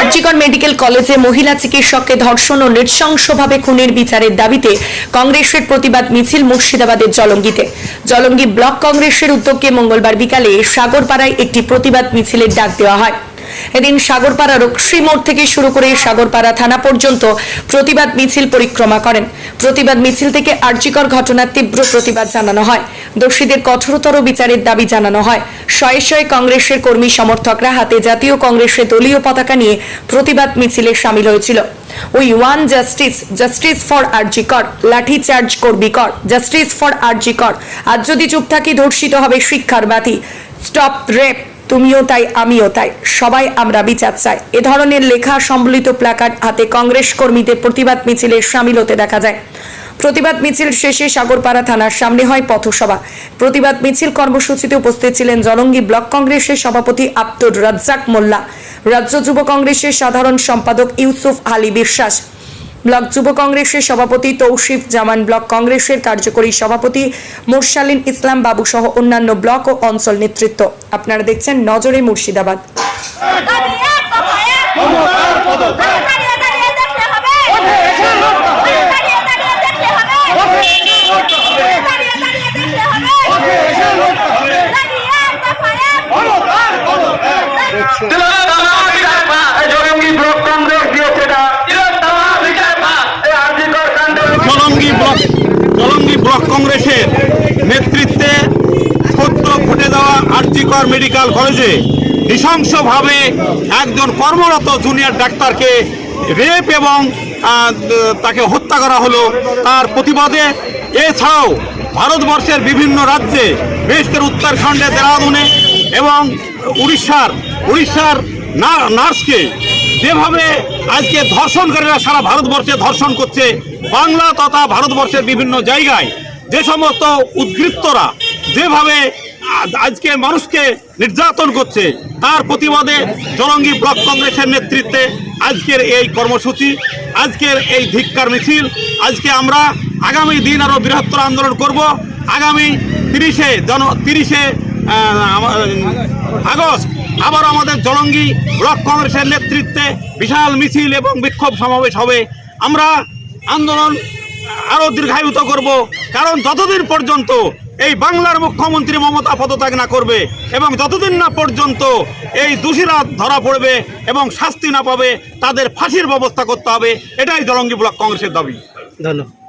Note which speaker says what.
Speaker 1: RG Kar medical কলেজে মহিলা চিকিৎসককে ধর্ষণ ও নৃশংসভাবে খুনের বিচারের দাবিতে কংগ্রেসের প্রতিবাদ মিছিল মুর্শিদাবাদের জলঙ্গিতে। জলঙ্গি ব্লক কংগ্রেসের উদ্যোগে মঙ্গলবার বিকালে সাগরপাড়ায় একটি প্রতিবাদ মিছিলের ডাক দেওয়া হয়। এদিন সাগরপাড়া রক্ষী মোড় থেকে শুরু করে সাগরপাড়া থানা পর্যন্ত প্রতিবাদ মিছিল পরিক্রমা করেন। প্রতিবাদ মিছিল থেকে আর্যিকর ঘটনার তীব্র প্রতিবাদ জানানো হয়। দোষীদের কঠোরতর বিচারের দাবি জানানো হয়। শয়ে শয়ে কংগ্রেসের কর্মী সমর্থকরা হাতে জাতীয় কংগ্রেসের দলীয় পতাকা নিয়ে প্রতিবাদ মিছিলে সামিল হয়েছিল। We want justice justice for RG Kar lathi charge করবি কর, জাস্টিস ফর আরজিকর আজ যদি চুপ থাকি ধর্ষিত হবে শিক্ষার বাতি। Stop rape. তুমিও তাই, আমিও তাই। সবাই আমরা বিচার চাই। এ ধরনের লেখা সম্বলিত প্ল্যাকার্ড হাতে কংগ্রেস কর্মীদের প্রতিবাদ মিছিলে সামিল হতে দেখা যায়। প্রতিবাদ মিছিল শেষে সাগরপাড়া থানার সামনে হয় পথসভা। প্রতিবাদ মিছিল কর্মসূচিতে উপস্থিত ছিলেন জলঙ্গি ব্লক কংগ্রেসের সভাপতি আব্দুর রাজ্জাক মোল্লা। রাজ্য যুব কংগ্রেসের সাধারণ সম্পাদক ইউসুফ আলী বিশ্বাস। ব্লক যুব কংগ্রেসের সভাপতি তৌসিফ জামান ব্লক কংগ্রেসের কার্যকরী সভাপতি মোরশালিন ইসলাম বাবু সহ অন্যান্য ব্লক ও অঞ্চল নেতৃত্ব আপনারা দেখছেন নজরে মুর্শিদাবাদ
Speaker 2: দাঁড়িয়ে দফায়ে দাঁড়িয়ে দাঁড়িয়ে দেখতে হবে দাঁড়িয়ে দাঁড়িয়ে দেখতে হবে দাঁড়িয়ে দাঁড়িয়ে দেখতে হবে দাঁড়িয়ে দফায়ে
Speaker 3: জরঙ্গি ব্লক কংগ্রেস দিয়েছে না এই আর্জিকর কাণ্ডে
Speaker 4: জলঙ্গি ব্লক জলঙ্গি ব্লক কংগ্রেসের নেতৃত্বে সত্য ঘটে দেওয়া মেডিকেল কলেজে নৃশংসভাবে একজন কর্মরত জুনিয়র ডাক্তারকে রেপ এবং তাকে হত্যা করা হলো তার প্রতিবাদে। এছাড়াও ভারতবর্ষের বিভিন্ন রাজ্যে বিশেষ উত্তরাখণ্ডে দেরাদুনে এবং উড়িষ্যার উড়িষ্যার নার্সকে যেভাবে আজকে ধর্ষণকারীরা সারা ভারতবর্ষে ধর্ষণ করছে, বাংলা তথা ভারতবর্ষের বিভিন্ন জায়গায়। যে সমস্ত উদ্বৃত্তরা যেভাবে আজকে মানুষকে নির্যাতন করছে। তার প্রতিবাদে জলঙ্গি ব্লক কংগ্রেসের নেতৃত্বে আজকের এই কর্মসূচি, আজকের এই ধিক্কার মিছিল, আজকে আমরা আগামী দিন আরও বৃহত্তর আন্দোলন করব। আগামী তিরিশে জন, তিরিশে আগস্ট আবার আমাদের জলঙ্গি ব্লক কংগ্রেসের নেতৃত্বে বিশাল মিছিল এবং বিক্ষোভ সমাবেশ হবে। আমরা আন্দোলন আরও দীর্ঘায়িত করব, কারণ যতদিন পর্যন্ত এই বাংলার মুখ্যমন্ত্রী মমতা পদত্যাগ না করবে এবং যতদিন না পর্যন্ত এই দোষীরা ধরা পড়বে এবং শাস্তি না পাবে, তাদের ফাঁসির ব্যবস্থা করতে হবে, এটাই জলঙ্গি ব্লক কংগ্রেসের দাবি।
Speaker 5: ধন্যবাদ।